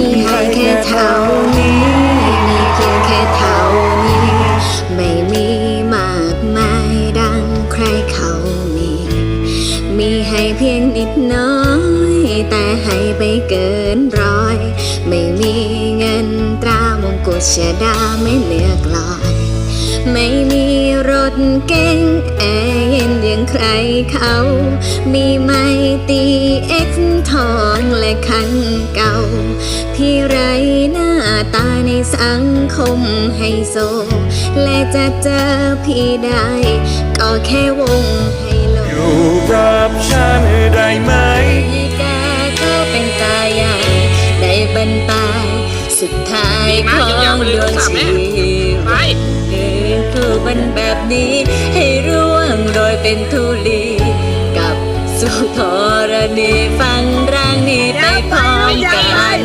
ีเท่านี้ มีเพียงแค่เท่านี้ ไม่มีมากมายดังใครเขามี มีให้เพียงนิดน้อย แต่ให้ไปเกินร้อย ไม่มีเงินตรามงกุฎชดาไม่เหลือกลอย ไม่มีรถเก๋งแอร์เย็นอย่างใครเขา มีไม่ตีเอ็กซ์ทองและคันเก่า ที่ไรหน้าตาในสังคมไฮโซ และจะเจอพี่ได้ ก็แค่วงไฮโล อยู่กับฉันได้ไหมแกก็เป็นตาใหญ่ได้บรรปลายสุดท้ายดีขมองยาวๆไปเลยดวงลูกสาวแม่ชีวิตไปคือคือมันแบบนี้ให้ร่วงโดยเป็นทุลีกับสุธรณีฟังร่างนี้ไปพร้อมกัน